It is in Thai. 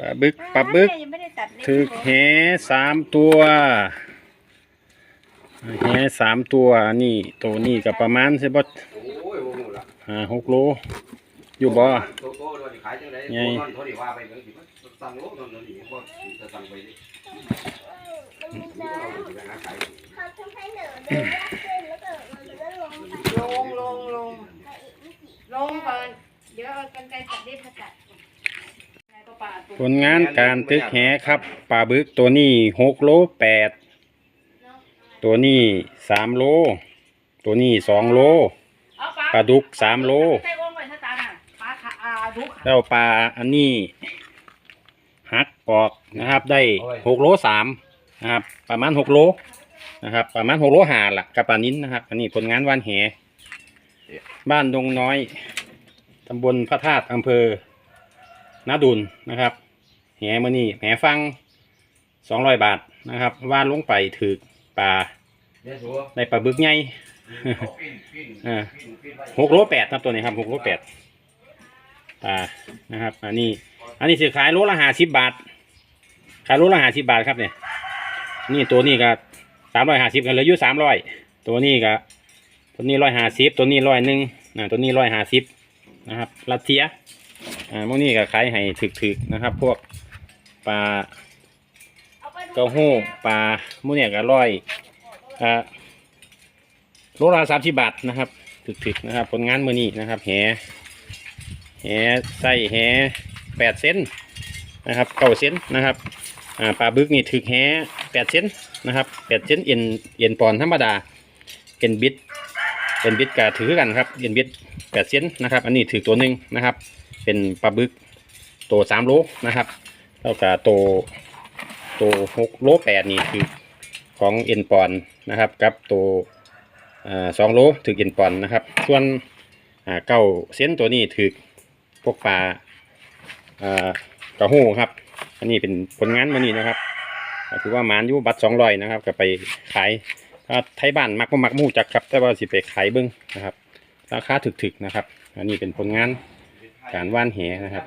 ปลาบึกปลาบึกยังไม่ได้ตัดเล็บถึกแหสามตัวแหสามตัวนี่ตัวนี้ก็ประมาณสิบ่โอ้ยโอ้โหละห้าหกโล อยู่บ่โตโตโดนขายจังได๋ไงโตนอนเท่านี้ว่าไปเบิ่งสิมันสั่งโลเท่านั้นนี่บ่จะสั่งไปดิเอาไปหาขายเขาทำให้หนูเดินยากขึ้นแล้วก็มันก็ลงไปลงลงลงไปอีกไม่กี่ลงก่อนเดี๋ยวเอากันไกรตัดเล็บมาตัดนายก็ปาด ผลงานการตึกแหครับปลาบึกตัวนี้หกโลแปดตัวนี้สามโล ตัวนี้สองโลปลาดุกสามโลแล้วปลาอันนี้หักออกนะครับได้หกโลสามนะครับประมาณหกโลนะครับประมาณหกโลหาละกับปลานิ้นนะครับ อันนี้ผลงานวานแหบ้านดงน้อยตำบลพระธาตุอำเภอ นาดุลนะครับแหมือนี่แหฟังสองร้อยบาทนะครับว่านลงไปถือปลาเดี๋ยวสัวได้ปลาบึกใหญ่เอาปิ้นปิ้นอ่าปิ้นปิ้นไว้หกโลแปดครับตัวนี้ครับหกโลแปดปลานะครับ อันนี้ อันนี้ซื้อขายโลละห้าสิบบาท ขายโลละห้าสิบบาทครับเนี่ยนี่ตัวนี้ก็สามร้อยห้าสิบกันเหลืออยู่สามร้อยตัวนี้ก็ตัวนี้ร้อยห้าสิบตัวนี้ร้อยหนึ่งนะตัวนี้ร้อยห้าสิบนะครับรัสเซีย อ่าพวกนี้ก็ขายให้ถึกๆนะครับ พวกปลาเอาไปเต้าหู้ปลาหมูเนี่ยก็ร้อยอ่าโลละสามสิบบาทนะครับถึกๆนะครับ ผลงานมือนี้นะครับแหแหไส้แหแปดเซนนะครับเก้าเซนนะครับอ่าปลาบึกนี่ถึกแหแปดเซนนะครับแปดเซนเอ็นเอ็นปอนธรรมดาเอ็นบิดเอ็นบิดก็ถือกันครับเอ็นบิดแปดเซนนะครับ อันนี้ถือตัวหนึ่งนะครับ เป็นปลาบึกตัวสามโลนะครับแล้วก็ตัวตัวหกโลแปดนี่คือของเอ็นปอนนะครับกับตัวสองโลถือเอ็นปอนนะครับ ส่วนเก้าเส้นตัวนี้ถือพวกปลากระหูครับ อันนี้เป็นผลงานมานี่นะครับถือว่ามานอยู่บัตรสองร้อยนะครับ ก็ไปขายถ้าไทยบ้านมักมักมู่จักครับ แต่ว่าสิไปขายเบิ้งนะครับ ราคาถึกๆนะครับ อันนี้เป็นผลงาน การว่านเหนะครับ